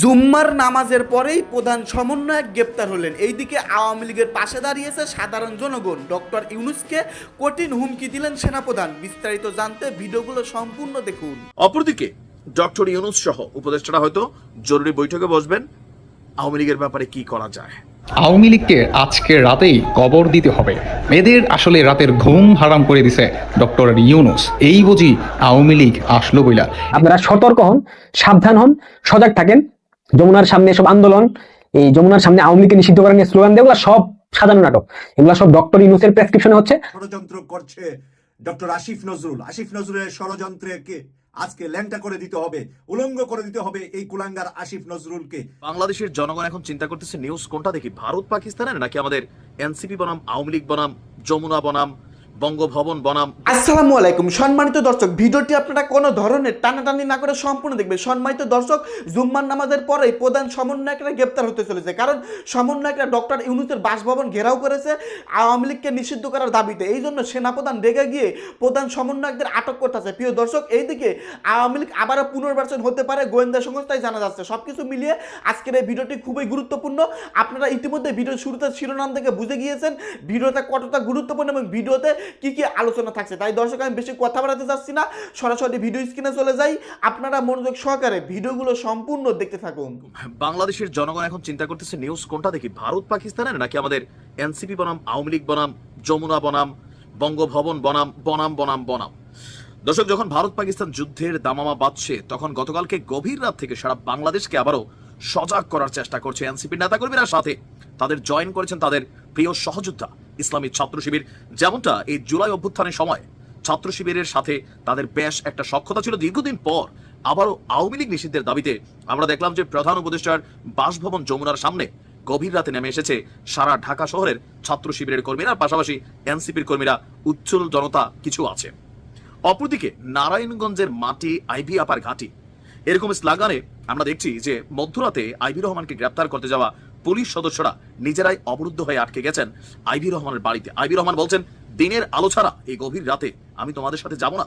জুম্মার নামাজের পরেই প্রধান সমন্বয়ক গ্রেপ্তার হলেন। এইদিকে আওয়ামী লীগের পাশে দাঁড়িয়েছে সাধারণ জনগণ। ডক্টর ইউনুসকে কঠিন হুমকি দিলেন সেনাপ্রধান। বিস্তারিত জানতে ভিডিওগুলো সম্পূর্ণ দেখুন। অপরদিকে ডক্টর ইউনুস সহ উপদেষ্টারা হয়তো জরুরি বৈঠকে বসবেন। আওয়ামী লীগের ব্যাপারে কি করা যায়? আওয়ামী লীগকে আজকে রাতেই কবর দিতে হবে। এদের আসলে রাতের ঘুম হারাম করে দিছে ডক্টর ইউনুস। এই বুঝি আওয়ামী লীগ আসলো বইলা। আপনারা সতর্ক হন সাবধান হন সজাগ থাকেন। যমুনার সামনে সব আন্দোলন এই যমুনার সামনে আওয়ামী লীগকে নিষিদ্ধ করার নিয়ে স্লোগান দেওয়া সব সাজানো নাটক। এগুলো সব ডক্টর ইউনুসের প্রেসক্রিপশনে হচ্ছে। ষড়যন্ত্র করছে ডক্টর আসিফ নজরুল। আসিফ নজরুলের ষড়যন্ত্রকে আজকে ল্যাংটা করে দিতে হবে উলঙ্গ করে দিতে হবে এই কুলাঙ্গার আসিফ নজরুলকে। বাংলাদেশের জনগণ এখন চিন্তা করতেছে নিউজ কোনটা দেখি? ভারত পাকিস্তানের? নাকি আমাদের এনসিপি বনাম আওয়ামী লীগ বনাম যমুনা বনাম? বঙ্গভবন বনাম। আসসালামু আলাইকুম। সম্মানিত দর্শক, ভিডিওটি আপনারা কোনো ধরনের টানাটানি না করে সম্পূর্ণ দেখবেন। সম্মানিত দর্শক, জুম্মার নামাজের পরেই প্রধান সমন্বয়করা গ্রেপ্তার হতে চলেছে। কারণ সমন্বয়করা ডক্টর ইউনুসের বাসভবন ঘেরাও করেছে আওয়ামী লীগকে নিষিদ্ধ করার দাবিতে। এই জন্য সেনাপ্রধান রেগে গিয়ে প্রধান সমন্বয়কদের আটক করতেছে। প্রিয় দর্শক, এইদিকে আওয়ামী লীগ আবারও পুনর্বাসন হতে পারে গোয়েন্দা সংস্থায় জানা যাচ্ছে। সব কিছু মিলিয়ে আজকের এই ভিডিওটি খুবই গুরুত্বপূর্ণ। আপনারা ইতিমধ্যে ভিডিওর শুরুতে শিরোনাম থেকে বুঝে গিয়েছেন। ভিডিওটা কতটা গুরুত্বপূর্ণ এবং ভিডিওতে কি কি আলোচনা থাকছে? তাই দর্শক, আমি বেশি কথা বাড়াতে চাচ্ছি না। সরাসরি ভিডিও স্ক্রিনে চলে যাই। আপনারা মনোযোগ সহকারে ভিডিওগুলো সম্পূর্ণ দেখতে থাকুন। বাংলাদেশের জনগণ এখন চিন্তা করতেছে নিউজ কোনটা দেখি? ভারত, পাকিস্তানের, নাকি আমাদের এনসিপি বনাম, আওয়ামী লীগ বনাম, যমুনা বনাম, বঙ্গভবন বনাম বনাম বনাম বনাম? দর্শক, যখন ভারত পাকিস্তান যুদ্ধের দামামা বাজছে, তখন গতকালকে গভীর রাত থেকে সারা বাংলাদেশকে আবারও সজাগ করার চেষ্টা করছে এনসিপির নেতাকর্মীরা সাথে। তাদের জয়েন করেছেন তাদের প্রিয় সহযোদ্ধা, ইসলামী ছাত্র শিবির। যেমনটা এই জুলাই অভ্যুত্থানের সময়। ছাত্র শিবিরের সাথে তাদের বেশ একটা সক্ষতা ছিল। দীর্ঘদিন পর আবারও আওয়ামী লীগ নিষিদ্ধের দাবিতে আমরা দেখলাম যে প্রধান উপদেষ্টার বাসভবন যমুনার সামনে গভীর রাতে নেমে এসেছে সারা ঢাকা শহরের ছাত্র শিবিরের কর্মীরা। পাশাপাশি এনসিপির কর্মীরা উচ্ছল জনতা কিছু আছে। অপরদিকে নারায়ণগঞ্জের মাটি আইভি আপার ঘাটি। এরকম স্লাগানে আমরা দেখছি যে মধ্যরাতে আইভি রহমানকে গ্রেপ্তার করতে যাওয়া পুলিশ সদস্যরা নিজেরাই অবরুদ্ধ হয়ে আটকে গেছেন আইভি রহমানের বাড়িতে। আইভি রহমান বলছেন, দিনের আলো ছাড়া এই গভীর রাতে আমি তোমাদের সাথে যাব না।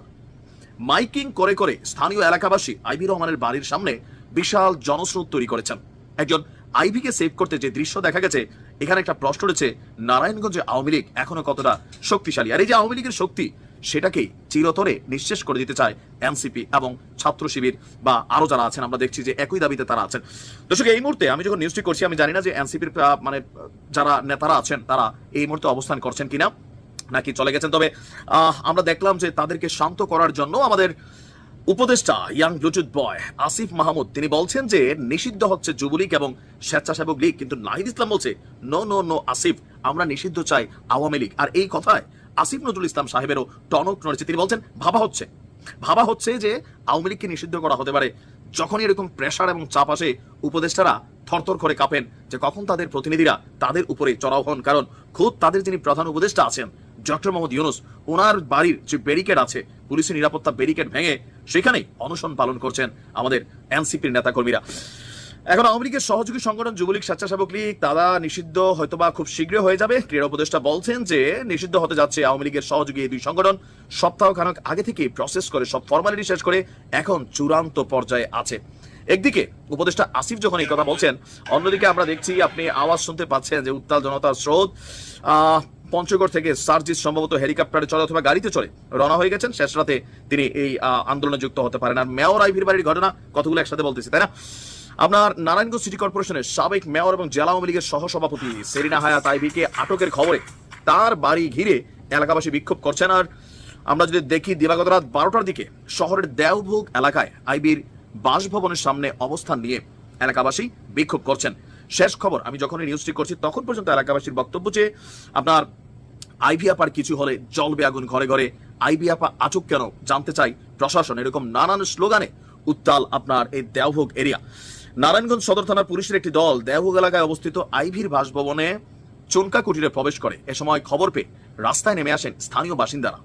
মাইকিং করে করে স্থানীয় এলাকাবাসী আইবি রহমানের বাড়ির সামনে বিশাল জনস্রোত তৈরি করেছেন। একজন আইভিকে সেভ করতে যে দৃশ্য দেখা গেছে, এখানে একটা প্রশ্ন রয়েছে, নারায়ণগঞ্জে আওয়ামী লীগ এখনও কতটা শক্তিশালী? আর এই যে আওয়ামী লীগের শক্তি সেটাকেই চিরতরে নিঃশেষ করে দিতে চায় এনসিপি এবং ছাত্র শিবির বা আরও যারা আছেন, আমরা দেখছি যে একই দাবিতে তারা আছেন। দর্শক, এই মুহূর্তে আমি যখন নিউজটি করছি, আমি জানি না যে এনসিপির মানে যারা নেতারা আছেন, তারা এই মুহূর্তে অবস্থান করছেন কিনা, নাকি চলে গেছেন। তবে আমরা দেখলাম যে তাদেরকে শান্ত করার জন্য আমাদের উপদেষ্টা young Bluetooth boy Asif Mahmud, তিনি বলছেন যে নিষিদ্ধ হচ্ছে যুবলীগ এবং স্বেচ্ছাসেবক লীগ, কিন্তু নাহিদ ইসলাম বলছে নো নো নো আসিফ, আমরা নিষিদ্ধ চাই আওয়ামী লীগ। আর এই কথায় আসিফ নজরুল ইসলাম সাহেবেরও টনক নড়েছে। তিনি বলছেন, ভাবা হচ্ছে। ভাবা হচ্ছে যে আওয়ামী লীগকে নিষিদ্ধ করা হতে পারে। যখনই এরকম প্রেশার এবং চাপ আসে, উপদেষ্টারা থরথর করে কাঁপেন যে কখন তাদের প্রতিনিধিরা তাদের উপরে চড়াও হন। কারণ খুদ তাদের যিনি প্রধান উপদেষ্টা আছেন, ডক্টর মোহাম্মদ ইউনুস, ওনার বাড়ির যে ব্যারিকেড আছে পুলিশের নিরাপত্তা ব্যারিকেড ভেঙে সেখানেই অনশন পালন করছেন আমাদের এনসিপির নেতাকর্মীরা। এখন আওয়ামী লীগের সহযোগী সংগঠন যুবলীগ স্বেচ্ছাসেবক লীগ, তারা নিষিদ্ধ হয়তোবা খুব শীঘ্রই হয়ে যাবে। ক্রীড়া উপদেষ্টা বলছেন যে নিষিদ্ধ হতে যাচ্ছে আওয়ামী লীগের সহযোগী এই দুই সংগঠন। সপ্তাহখানেক আগে থেকে প্রসেস করে, সব ফর্মালিটি শেষ করে এখন চূড়ান্ত পর্যায়ে আছে। একদিকে উপদেষ্টা আসিফ যখন এই কথা বলছেন, অন্যদিকে আমরা দেখছি আপনি আওয়াজ শুনতে পাচ্ছেন যে উত্তাল জনতার স্রোত। পঞ্চগড় থেকে সার্জিস সম্ভবত হেলিকপ্টারে চলে অথবা গাড়িতে চলে রওনা হয়ে গেছেন। শেষ রাতে তিনি এই আন্দোলনে যুক্ত হতে পারেন। আর মেয়র আইভির বাড়ির ঘটনা, কতগুলো একসাথে বলতেছি, তাই না? আপনার নারায়ণগঞ্জ সিটি কর্পোরেশনের সাবেক মেয়র এবং জেলা আওয়ামী লীগের সহসভাপতি সেরিনা হায়াত আইভিকে আটকের খবরে তার বাড়ি ঘিরে এলাকাবাসী বিক্ষোভ করছেন। আর আমরা যদি দেখি দিবাগত রাত বারোটার দিকে শহরের দেওভোগ এলাকায় আইবির বাসভবনের সামনে অবস্থান নিয়ে এলাকাবাসী বিক্ষোভ করছেন। শেষ খবর, আমি যখন এই নিউজটি করছি তখন পর্যন্ত এলাকাবাসীর বক্তব্য যে আপনার আইভি আপার কিছু হলে জ্বলবে আগুন ঘরে ঘরে আইভি আপা কেন জানতে চাই প্রশাসন। এরকম নানান স্লোগানে উত্তাল আপনার এই দেওভোগ এরিয়া। নারায়ণগঞ্জ সদর থানার পুলিশের একটি দল দেওভোগ এলাকায় অবস্থিত আইভির বাসভবনে চুনকা কুটিরে প্রবেশ করে। এ সময় খবর পেয়ে রাস্তায় নেমে আসেন স্থানীয় বাসিন্দারা।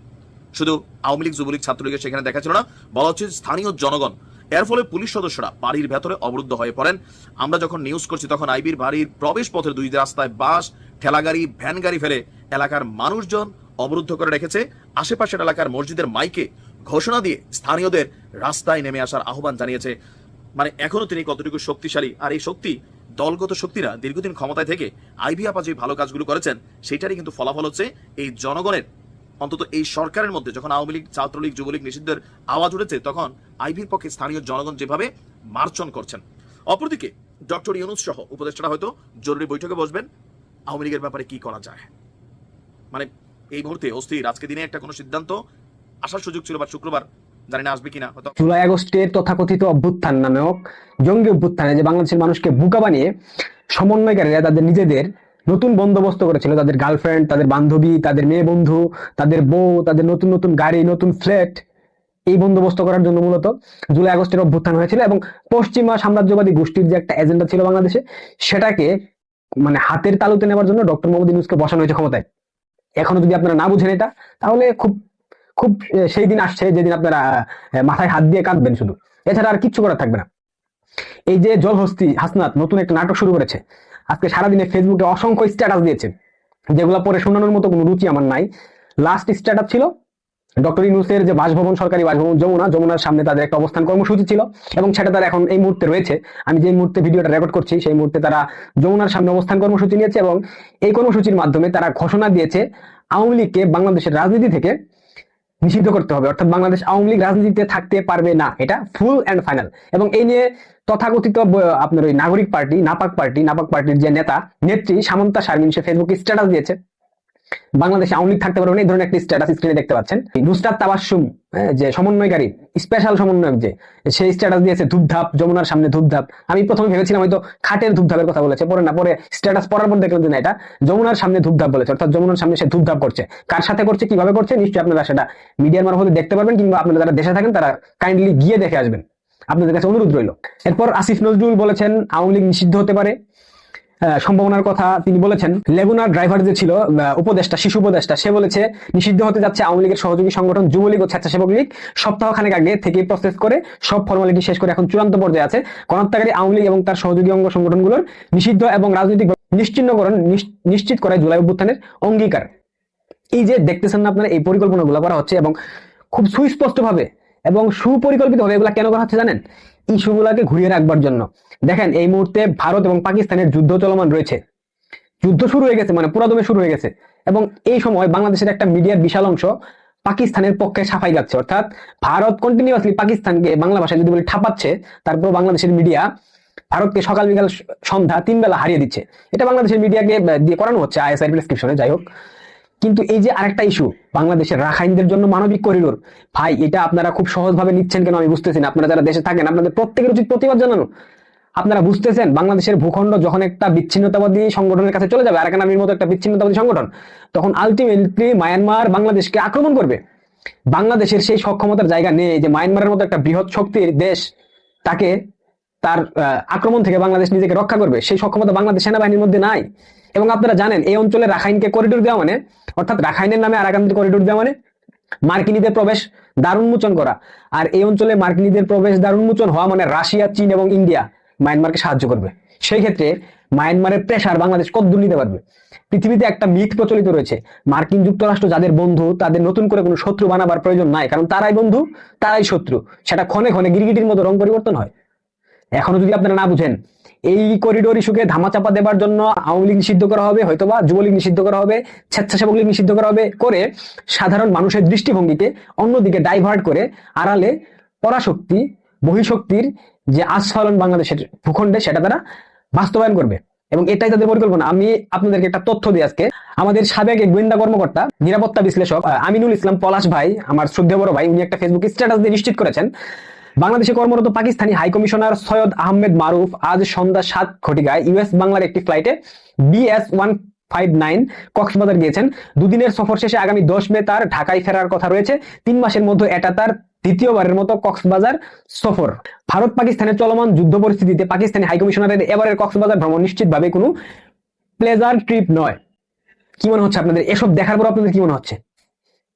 শুধু আওয়ামী লীগ, যুবলীগ ছাত্রলীগের সেখানে দেখা ছিল না, বলা হচ্ছে স্থানীয় জনগণ, এর ফলে পুলিশ সদস্যরা বাড়ির ভেতরে অবরুদ্ধ হয়ে পড়েন। আমরা যখন নিউজ করছি তখন আইবির বাড়ির প্রবেশ পথের দুই রাস্তায় বাস, ঠেলাগাড়ি, ভ্যান গাড়ি ফেলে এলাকার মানুষজন অবরুদ্ধ করে রেখেছে। আশেপাশের এলাকার মসজিদের মাইকে ঘোষণা দিয়ে স্থানীয়দের রাস্তায় নেমে আসার আহ্বান জানিয়েছে মানে এখনও তিনি কতটুকু শক্তিশালী? আর এই শক্তি, দলগত শক্তিরা দীর্ঘদিন ক্ষমতায় থেকে আইভি আপা যে ভালো কাজগুলো করেছেন, সেটারই কিন্তু ফলাফল হচ্ছে এই জনগণের, অন্তত এই সরকারের মধ্যে, যখন আওয়ামী লীগ, ছাত্রলীগ, যুবলীগ নিষিদ্ধের আওয়াজ উঠেছে, তখন আইভির পক্ষে স্থানীয় জনগণ যেভাবে মার্চন করছেন। অপরদিকে, ডক্টর ইউনুস সহ উপদেষ্টারা হয়তো জরুরি বৈঠকে বসবেন, আওয়ামী লীগের ব্যাপারে কি করা যায়? মানে এই মুহূর্তে অস্থির, আজকে দিনে একটা কোনো সিদ্ধান্ত আসার সুযোগ ছিল বা শুক্রবার জানি না আসবে কিনা জুলাই আগস্টের তথাকথিত অভ্যুত্থান নামক জঙ্গি অভ্যুত্থানে যে বাংলাদেশের মানুষকে বোকা বানিয়ে সমন্বয়কারীরা তাদের নিজেদের নতুন বন্দোবস্ত করেছিল, তাদের গার্লফ্রেন্ড তাদের বান্ধবী, তাদের মেয়ে বন্ধু, তাদের বউ, তাদের নতুন নতুন গাড়ি, নতুন ফ্ল্যাট এই বন্দোবস্ত করার জন্য মূলত জুলাই আগস্টের অভ্যুত্থান হয়েছিল এবং পশ্চিমা সাম্রাজ্যবাদী গোষ্ঠীর যে একটা এজেন্ডা ছিল বাংলাদেশে, সেটাকে মানে হাতের তালুতে নেওয়ার জন্য ডক্টর মোহাম্মদ ইউনুসকে বসানো হয়েছে ক্ষমতায়। এখনও যদি আপনারা না বুঝেন এটা, তাহলে খুব খুব সেই দিন আসছে যেদিন আপনারা মাথায় হাত দিয়ে কাঁদবেন শুধু। এছাড়া আর কিচ্ছু করার থাকবে না। এই যে জলহস্তি হাসনাত নতুন একটা নাটক শুরু করেছে। আজকে সারাদিনে ফেসবুকে অসংখ্য স্ট্যাটাস দিয়েছে। যেগুলো পরে শোনানোর মতো কোনো রুচি আমার নাই। লাস্ট স্ট্যাটাস ছিল ডক্টর ইউনুসের যে বাসভবন, সরকারি বাসভবন যমুনা। যমুনার সামনে তাদের একটা অবস্থান কর্মসূচি ছিল এবং সেটা তারা এখন এই মুহূর্তে রয়েছে। আমি যে মুহূর্তে ভিডিওটা রেকর্ড করছি, সেই মুহূর্তে তারা যমুনার সামনে অবস্থান কর্মসূচি নিয়েছে এবং এই কর্মসূচির মাধ্যমে তারা ঘোষণা দিয়েছে আওয়ামী লীগকে বাংলাদেশের রাজনীতি থেকে নিষিদ্ধ করতে হবে। অর্থাৎ বাংলাদেশ আওয়ামী লীগ রাজনীতিতে থাকতে পারবে না। এটা ফুল অ্যান্ড ফাইনাল এবং এই নিয়ে তথাকথিত আপনার ওই নাগরিক পার্টি, নাপাক পার্টি, নাপাক পার্টির যে নেতা, নেত্রী সামন্তা শারমিন, সে ফেসবুকে স্ট্যাটাস দিয়েছে। বাংলাদেশে আওয়ামী লীগ থাকতে পারবে না এই ধরনের একটি স্ট্যাটাস স্ক্রিনে দেখতে পাচ্ছেন। নুসরাত তাবাসুম হ্যাঁ, যে সমন্বয়কারী স্পেশাল সমন্বয়ক যে সেই স্ট্যাটাস দিয়েছে ধূপধাপ যমুনার সামনে ধূপধাপ। আমি প্রথমে ভেবেছিলাম হয়তো খাটের ধূপধাপের কথা বলেছে পরে না পরে স্ট্যাটাস পড়ার পর দেখলাম যে না এটা যমুনার সামনে ধূপধাপ বলেছে অর্থাৎ যমুনার সামনে সে ধূপধাপ করছে। কার সাথে করছে কীভাবে করছে নিশ্চয়ই আপনারা সেটা মিডিয়ার মারফতে দেখতে পারবেন কিংবা আপনারা যারা দেশে থাকেন তারা কাইন্ডলি গিয়ে দেখে আসবেন। আপনাদের কাছে অনুরোধ রইল। এরপর আসিফ নজরুল বলেছেন আওয়ামী লীগ নিষিদ্ধ হতে পারে। সম্ভাবনার কথা তিনি বলেছেন। লেগুনার ড্রাইভার যে ছিল উপদেষ্টা, শিশু উপদেষ্টা, সে বলেছে, নিষিদ্ধ হতে যাচ্ছে আওয়ামী লীগের সহযোগী সংগঠন, যুবলীগ ও স্বেচ্ছাসেবক লীগ। সপ্তাহখানেক আগে থেকে প্রসেস করে, সব ফর্মালিটি শেষ করে এখন চূড়ান্ত পর্যায়ে আছে। গণহত্যাকারী আওয়ামী লীগ এবং তার সহযোগী অঙ্গ সংগঠনগুলোর নিষিদ্ধ এবং রাজনৈতিক নিশ্চিহ্নকরণ নিশ- নিশ্চিত করায় জুলাই অভ্যুত্থানের অঙ্গীকার। এই যে দেখতেছেন না আপনারা, এই পরিকল্পনাগুলো করা হচ্ছে এবং খুব সুস্পষ্ট ভাবে এবং সুপরিকল্পিত ভাবে এগুলা কেন করা হচ্ছে জানেন? ইস্যুগুলাকে ঘুরিয়ে রাখবার জন্য। দেখেন, এই মুহূর্তে ভারত এবং পাকিস্তানের যুদ্ধ চলমান রয়েছে। যুদ্ধ শুরু হয়ে গেছে মানে পুরাদমে শুরু হয়ে গেছে। এবং এই সময় বাংলাদেশের একটা মিডিয়ার বিশাল অংশ পাকিস্তানের পক্ষে সাফাই গাচ্ছে অর্থাৎ ভারত কন্টিনিউয়াসলি পাকিস্তানকে বাংলা ভাষায় যদি বলি ঠাপাচ্ছে, তারপর বাংলাদেশের মিডিয়া ভারতকে সকাল বিকাল সন্ধ্যা তিন বেলা হারিয়ে দিচ্ছে। এটা বাংলাদেশের মিডিয়াকে দিয়ে করানো হচ্ছে আইএসআই প্রেসক্রিপশনে যাই হোক। কিন্তু এই যে আরেকটা ইস্যু বাংলাদেশের রাখাইনদের জন্য মানবিক করিডোর। ভাই, এটা আপনারা খুব সহজভাবে নিচ্ছেন কেন আমি বুঝতেছি আপনারা যারা দেশে থাকেন, আপনাদের প্রত্যেকের উচিত প্রতিবাদ জানানো। আপনারা বুঝতেছেন, বাংলাদেশের ভূখণ্ড যখন একটা বিচ্ছিন্নতাবাদী সংগঠনের কাছে চলে যাবে আরাকান আর্মির মতো একটা বিচ্ছিন্নতাবাদী সংগঠন, তখন আলটিমেটলি মায়ানমার বাংলাদেশকে আক্রমণ করবে। বাংলাদেশের সেই সক্ষমতার জায়গা নেই যে মায়ানমারের মতো একটা বৃহৎ শক্তির দেশ তাকে তার আক্রমণ থেকে বাংলাদেশ নিজেকে রক্ষা করবে, সেই সক্ষমতা বাংলাদেশ সেনাবাহিনীর মধ্যে নাই। এবং আপনারা জানেন, এই অঞ্চলে রাখাইনকে করিডোর দেওয়া মানে অর্থাৎ রাখাইনের নামে আরাকানদের করিডোর দেওয়া মানে মার্কিনীদের প্রবেশ দ্বার উন্মোচন করা। আর এই অঞ্চলে মার্কিনীদের প্রবেশ দ্বার উন্মোচন হওয়া মানে রাশিয়া, চীন এবং ইন্ডিয়া মায়ানমারকে সাহায্য করবে। সেই ক্ষেত্রে মায়ানমারের প্রেশার বাংলাদেশ কতদূর নিতে পারবে। পৃথিবীতে একটা মিথ প্রচলিত রয়েছে, মার্কিন যুক্তরাষ্ট্র যাদের বন্ধু, তাদের নতুন করে কোনো শত্রু বানাবার প্রয়োজন নাই। কারণ তারাই বন্ধু, তারাই শত্রু। সেটা ক্ষণে ক্ষণে গিরগিটির মতো রং পরিবর্তন হয়। এখনও যদি আপনারা না বুঝেন, এই করিডোর ইস্যুকে ধামাচাপা দেবার জন্য আওয়ামী লীগ নিষিদ্ধ করা হবে, হয়তোবা যুবলীগ নিষিদ্ধ করা হবে, স্বেচ্ছাসেবক লীগ নিষিদ্ধ করা হবে, করে সাধারণ মানুষের দৃষ্টিভঙ্গিকে অন্যদিকে ডাইভার্ট করে আড়ালে পরাশক্তি, বহিঃশক্তির যে আস্ফালন বাংলাদেশের ভূখণ্ডে, সেটা তারা বাস্তবায়ন করবে। এবং এটাই তাদের পরিকল্পনা। আমি আপনাদেরকে একটা তথ্য দিই আজকে। আমাদের সাবেক গোয়েন্দা কর্মকর্তা, নিরাপত্তা বিশ্লেষক আমিনুল ইসলাম পলাশ ভাই, আমার শ্রদ্ধেয় বড় ভাই, উনি একটা ফেসবুক স্ট্যাটাস দিয়ে নিশ্চিত করেছেন। বাংলাদেশে কর্মরত পাকিস্তানি হাই কমিশনার সৈয়দ আহমেদ মারুফ আজ সন্ধ্যা সাত ঘটিকায় ইউএস বাংলার একটি ফ্লাইটে BS one five nine Cox's Bazar গিয়েছেন। দুদিনের সফর শেষে আগামী দশ মে তার ঢাকায় ফেরার কথা রয়েছে। তিন মাসের মধ্যে এটা তার দ্বিতীয়বারের মতো কক্সবাজার সফর। ভারত পাকিস্তানের চলমান যুদ্ধ পরিস্থিতিতে পাকিস্তানি হাই কমিশনারের এবারের কক্সবাজার ভ্রমণ নিশ্চিতভাবে কোনো প্লেজার ট্রিপ নয়। কি মনে হচ্ছে আপনাদের? এসব দেখার পর আপনাদের কি মনে হচ্ছে?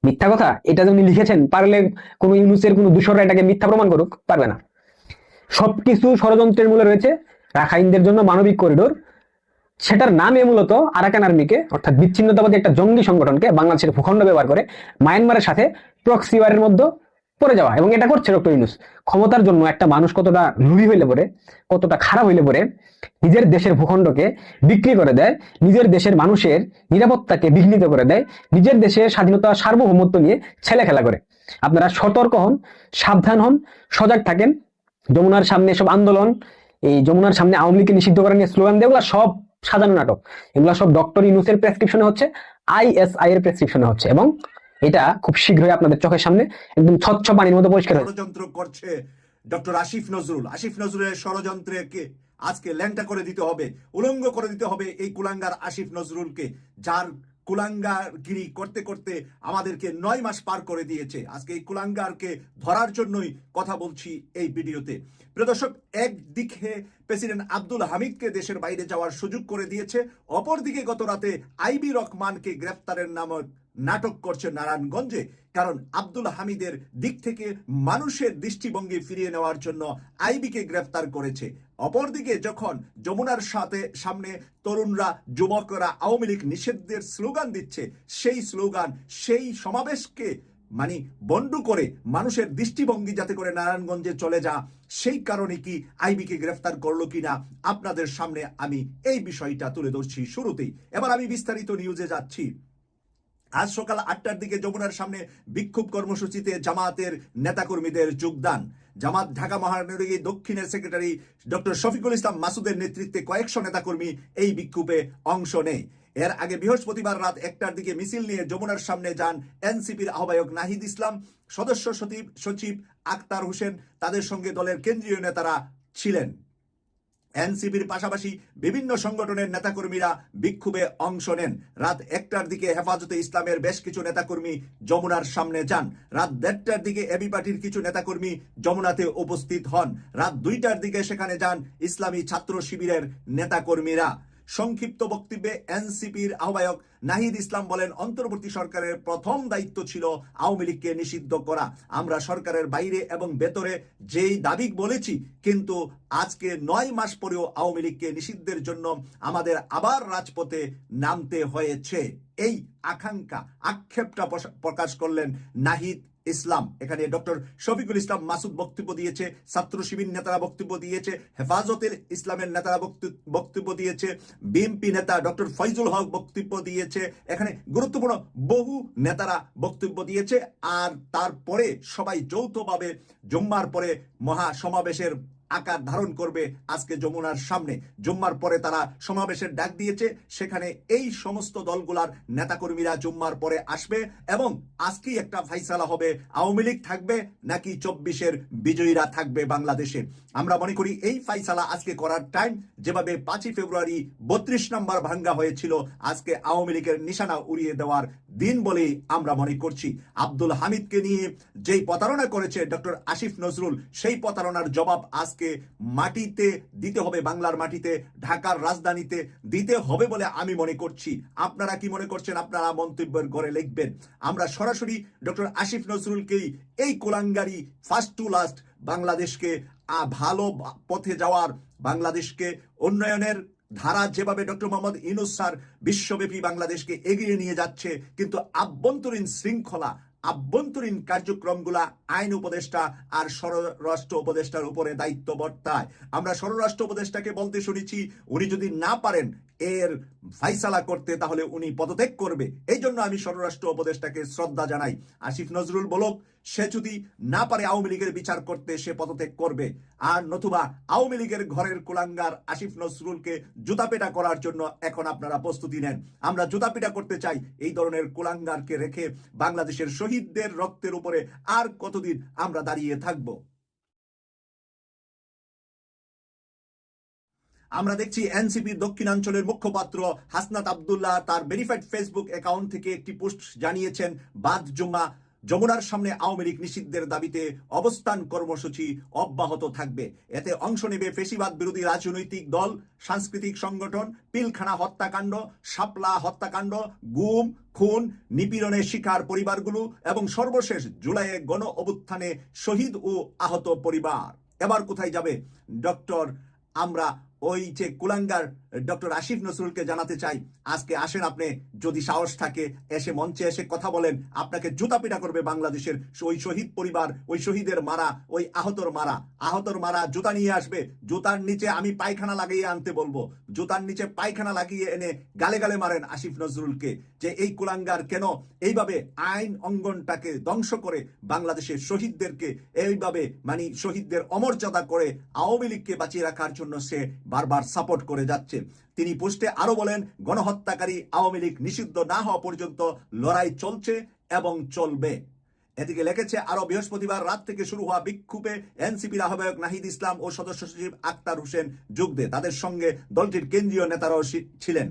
মিথ্যা কথা? এটা যেমনি লিখেছেন, পারলে কোন ইউনুসের কোন দূষররা এটাকে মিথ্যা প্রমাণ করুক, পারবে না। সবকিছু ষড়যন্ত্রের মূলে রয়েছে রাখাইনদের জন্য মানবিক করিডোর। সেটার নামে মূলত আরাকান আর্মিকে, অর্থাৎ বিচ্ছিন্নতাবাদী একটা জঙ্গি সংগঠনকে বাংলাদেশের ভূখণ্ড ব্যবহার করে মায়ানমারের সাথে প্রক্সিওয়ারের মধ্যে পড়ে যাওয়া। এবং এটা করছে ডক্টর ইউনুস। ক্ষমতার জন্য একটা মানুষ কতটা লুবি হইলে পরে, কতটা খারাপ হইলে পরে, নিজের দেশের ভূখণ্ডকে বিক্রি করে দেয়, নিজের দেশের মানুষের নিরাপত্তাকে বিঘ্নিত করে দেয়, নিজের দেশের স্বাধীনতা সার্বভৌমত্ব নিয়ে ছেলে খেলা করে। আপনারা সতর্ক হন, সাবধান হন, সজাগ থাকেন। যমুনার সামনে সব আন্দোলন, এই যমুনার সামনে আওয়ামী লীগকে নিষিদ্ধ করা নিয়ে স্লোগান দেয় সব সাজানো নাটক। এগুলো সব ডক্টর ইউনুসের প্রেসক্রিপশনে হচ্ছে আইএসআই এর প্রেসক্রিপশনে হচ্ছে। এবং এটা খুব শীঘ্রই আপনাদের চোখের সামনে একদম স্বচ্ছ পানির মতো পরিষ্কার ষড়যন্ত্র করছে ডক্টর আসিফ নজরুল। আসিফ নজরুলের ষড়যন্ত্রকে আজকে ল্যাংটা করে দিতে হবে, উলঙ্গ করে দিতে হবে এই কুলাঙ্গার আসিফ নজরুলকে, যার কুলাঙ্গারগিরি করতে করতে আমাদেরকে নয় মাস পার করে দিয়েছে। আজকে এই কুলাঙ্গারকে ধরার জন্যই কথা বলছি এই ভিডিওতে। প্রিয় দর্শক, একদিকে প্রেসিডেন্ট আব্দুল হামিদকে দেশের বাইরে যাওয়ার সুযোগ করে দিয়েছে, অপরদিকে গত রাতে আইবি রহমানকে গ্রেফতারের নামক নাটক করছে নারায়ণগঞ্জে, কারণ আব্দুল হামিদের দিক থেকে মানুষের দৃষ্টিভঙ্গি ফিরিয়ে নেওয়ার জন্য আইবিকে গ্রেফতার করেছে। অপরদিকে যখন যমুনার সাথে সামনে তরুণরা যুবকরা আওয়ামী লীগ নিষেধের স্লোগান দিচ্ছে, সেই স্লোগান, সেই সমাবেশকে মানে বন্ডু করে মানুষের দৃষ্টিভঙ্গি যাতে করে নারায়ণগঞ্জে চলে যা সেই কারণে কি আইবিকে গ্রেফতার করল কিনা আপনাদের সামনে আমি এই বিষয়টা তুলে ধরছি শুরুতেই। এবার আমি বিস্তারিত নিউজে যাচ্ছি। আজ সকাল আটটার দিকে যমুনার সামনে বিক্ষোভ কর্মসূচিতে জামাতের নেতাকর্মীদের যোগদান। জামাত ঢাকা মহানগরী দক্ষিণের সেক্রেটারি ডক্টর শফিকুল ইসলাম মাসুদের নেতৃত্বে কয়েকশো নেতাকর্মী এই বিক্ষোভে অংশ নেয়। এর আগে বৃহস্পতিবার রাত একটার দিকে মিছিল নিয়ে যমুনার সামনে যান এনসিপির আহ্বায়ক নাহিদ ইসলাম, সদস্য সচিব সচিব আক্তার হোসেন। তাদের সঙ্গে দলের কেন্দ্রীয় নেতারা ছিলেন। এনসিপির পাশাপাশি বিভিন্ন সংগঠনের নেতাকর্মীরা বিক্ষোভে অংশ নেন। রাত একটার দিকে হেফাজতে ইসলামের বেশ কিছু নেতাকর্মী যমুনার সামনে যান। রাত দেড়টার দিকে এবি পার্টির কিছু নেতাকর্মী যমুনাতে উপস্থিত হন। রাত দুইটার দিকে সেখানে যান ইসলামী ছাত্র শিবিরের নেতাকর্মীরা। সংক্ষিপ্ত বক্তব্যে এনসিপির আহ্বায়ক নাহিদ ইসলাম বলেন, অন্তর্বর্তী সরকারের প্রথম দায়িত্ব ছিল আওয়ামী লীগকে নিষিদ্ধ করা। আমরা সরকারের বাইরে এবং ভেতরে যেই দাবি বলেছি, কিন্তু আজকে নয় মাস পরেও আওয়ামী লীগকে নিষিদ্ধের জন্য আমাদের আবার রাজপথে নামতে হয়েছে। এই আকাঙ্ক্ষা, আক্ষেপটা প্রকাশ করলেন নাহিদ ইসলাম। এখানে ডক্টর শফিকুল ইসলাম মাসুদ বক্তব্য দিয়েছে, ছাত্র শিবির নেতারা বক্তব্য দিয়েছে, হেফাজতের ইসলামের নেতারা বক্তব্য- দিয়েছে বিএনপি নেতা ডক্টর ফয়জুল হক বক্তব্য দিয়েছে। এখানে গুরুত্বপূর্ণ বহু নেতারা বক্তব্য দিয়েছে। আর তারপরে সবাই যৌথভাবে জুম্মার পরে মহা সমাবেশের আকার ধারণ করবে আজকে যমুনার সামনে। জুম্মার পরে তারা সমাবেশের ডাক দিয়েছে। সেখানে এই সমস্ত দলগুলার নেতাকর্মীরা জুম্মার পরে আসবে এবং আজকেই একটা ফাইসালা হবে। আওয়ামী লীগ থাকবে নাকি চব্বিশের বিজয়ীরা থাকবে বাংলাদেশে? আমরা মনে করি এই ফাইসালা আজকে করার টাইম যেভাবে পাঁচই ফেব্রুয়ারি বত্রিশ নম্বর ভাঙ্গা হয়েছিল, আজকে আওয়ামী লীগের নিশানা উড়িয়ে দেওয়ার দিন বলেই আমরা মনে করছি। আব্দুল হামিদকে নিয়ে যেই প্রতারণা করেছে ডক্টর আসিফ নজরুল, সেই প্রতারণার জবাব আজকে মাটিতে দিতে হবে, বাংলার মাটিতে, ঢাকার রাজধানীতে দিতে হবে বলে আমি মনে করছি। আপনারা কি মনে করছেন? আপনারা মন্তব্যের ঘরে লিখবেন। আমরা সরাসরি ডক্টর আসিফ নজরুলকেই এই কোলাঙ্গারি ফার্স্ট টু লাস্ট বাংলাদেশকে ভালো পথে যাওয়ার বাংলাদেশকে, উন্নয়নের ধারা যেভাবে ডক্টর মোহাম্মদ ইনুস স্যার বিশ্বব্যাপী বাংলাদেশকে এগিয়ে নিয়ে যাচ্ছে, কিন্তু আভ্যন্তরীণ শৃঙ্খলা আভ্যন্তরীণ কার্যক্রমগুলা আইন উপদেষ্টা আর স্বরাষ্ট্র উপদেষ্টার উপরে দায়িত্ব বর্তায়। আমরা স্বরাষ্ট্র উপদেষ্টাকে বলতে শুনেছি, উনি যদি না পারেন এর ফাইসালা করতে, তাহলে উনি পদত্যাগ করবে। এই জন্য আমি স্বরাষ্ট্র উপদেষ্টাকে শ্রদ্ধা জানাই। আসিফ নজরুল বলক সে যদি না পারে আওয়ামী লীগের বিচার করতে, সে পদত্যাগ করবে। আর নতুবা আওয়ামী লীগের ঘরের কুলাঙ্গার আসিফ নজরুলকে জুতাপেটা করার জন্য এখন আপনারা প্রস্তুতি নেন। আমরা জুতাপেটা করতে চাই এই ধরনের কুলাঙ্গারকে রেখে বাংলাদেশের শহীদদের রক্তের উপরে আর কতদিন আমরা দাঁড়িয়ে থাকব? আমরা দেখছি এনসিপি দক্ষিণাঞ্চলের মুখপাত্র হাসনাত আবদুল্লাহ তার ভেরিফাইড ফেসবুক অ্যাকাউন্ট থেকে একটি পোস্ট জানিয়েছেন, বাদ জুম্মা যমুনার সামনে আওয়ামী লীগ নিষিদ্ধের দাবিতে অবস্থান কর্মসূচি অব্যাহত থাকবে। এতে অংশ নেবে ফেসিবাদ বিরোধী রাজনৈতিক দল, সাংস্কৃতিক সংগঠন, পিলখানা হত্যাকাণ্ড, শাপলা হত্যাকাণ্ড, গুম, খুন, নিপীড়নের শিকার পরিবারগুলো এবং সর্বশেষ জুলাইয়ে গণ অভ্যুত্থানে শহীদ ও আহত পরিবার। এবার কোথায় যাবে? ডক্টর আমরা ওই যে কুলাঙ্গার ডক্টর আসিফ নজরুলকে জানাতে চাই, আজকে আসেন আপনি, যদি সাহস থাকে, এসে মঞ্চে এসে কথা বলেন, আপনাকে জুতা পিটা করবে বাংলাদেশের ওই শহীদ পরিবার, ওই শহীদের মারা, ওই আহতর মারা। আহতর মারা জুতা নিয়ে আসবে, জুতার নিচে আমি পায়খানা লাগিয়ে আনতে বলব। জুতার নিচে পায়খানা লাগিয়ে এনে গালে গালে মারেন আসিফ নজরুলকে, যে এই কুলাঙ্গার কেন এইভাবে আইন অঙ্গনটাকে ধ্বংস করে বাংলাদেশের শহীদদেরকে এইভাবে মানে শহীদদের অমর্যাদা করে আওয়ামী লীগকে বাঁচিয়ে রাখার জন্য সে বারবার সাপোর্ট করে যাচ্ছে। তিনি পোস্টে আরও বলেন, গণহত্যাকারী আওয়ামী লীগ নিষিদ্ধ না হওয়া পর্যন্ত লড়াই চলছে এবং চলবে। এদিকে লেখেছে, আরও বৃহস্পতিবার রাত থেকে শুরু হওয়া বিক্ষোভে এনসিপির আহ্বায়ক নাহিদ ইসলাম ও সদস্য সচিব আক্তার হোসেন যোগ দেয় তাদের সঙ্গে দলটির কেন্দ্রীয় নেতারাও ছিলেন।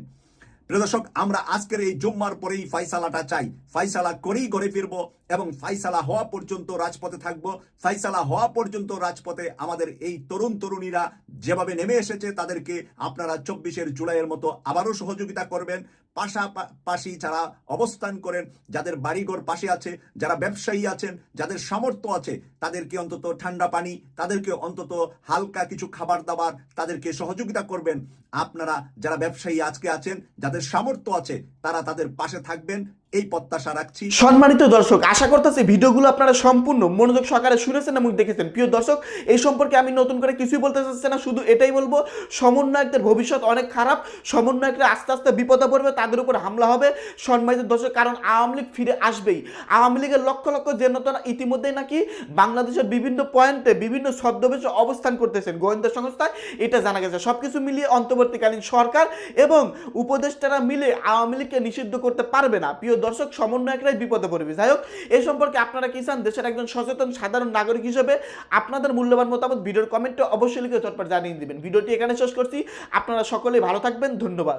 প্রিয় দর্শক, আমরা আজকের এই জুম্মার পরেই ফাইসালাটা চাই। ফাইসালা করেই ঘরে ফিরবো এবং ফাইসালা হওয়া পর্যন্ত রাজপথে থাকব। ফাইসালা হওয়া পর্যন্ত রাজপথে আমাদের এই তরুণ তরুণীরা যেভাবে নেমে এসেছে, তাদেরকে আপনারা চব্বিশের জুলাইয়ের মতো আবারও সহযোগিতা করবেন। পাশাপাশি যারা অবস্থান করেন, যাদের বাড়িঘর পাশে আছে, যারা ব্যবসায়ী আছেন, যাদের সামর্থ্য আছে, তাদেরকে অন্তত ঠান্ডা পানি, তাদেরকে অন্তত হালকা কিছু খাবার দাবার তাদেরকে সহযোগিতা করবেন। আপনারা যারা ব্যবসায়ী আজকে আছেন, যাদের সামর্থ্য আছে তারা তাদের পাশে থাকবেন। এই প্রত্যাশা রাখছি। সম্মানিত দর্শক, আশা করতেছি ভিডিওগুলো আপনারা সম্পূর্ণ মনোযোগ সহকারে শুনেছেন এবং দেখেছেন। প্রিয় দর্শক, এই সম্পর্কে আমি নতুন করে কিছুই বলতে চাচ্ছি না, শুধু এটাই বলব, সমন্বয়কদের ভবিষ্যৎ অনেক খারাপ, সমন্বয়করা আস্তে আস্তে বিপদে পড়বে, তাদের উপর হামলা হবে। সম্মানিত দর্শক, কারণ আওয়ামী লীগ ফিরে আসবেই। আওয়ামী লীগের লক্ষ লক্ষ জেনতনা ইতিমধ্যেই নাকি বাংলাদেশের বিভিন্ন পয়েন্টে বিভিন্ন ছদ্মবেশে অবস্থান করতেছেন গোয়েন্দা সংস্থায় এটা জানা গেছে। সব কিছু মিলিয়ে অন্তর্বর্তীকালীন সরকার এবং উপদেষ্টারা মিলে আওয়ামী লীগকে নিষিদ্ধ করতে পারবে না। প্রিয় দর্শক, সমন্বয়করাই বিপদে পড়বে। যাই হোক এই সম্পর্কে আপনারা কি চান? দেশের একজন সচেতন, সাধারণ নাগরিক হিসেবে আপনাদের মূল্যবান মতামত ভিডিওর কমেন্টে অবশ্যই লিখে চটপট জানিয়ে দিবেন। ভিডিওটি এখানে শেষ করছি। আপনারা সকলেই ভালো থাকবেন। ধন্যবাদ।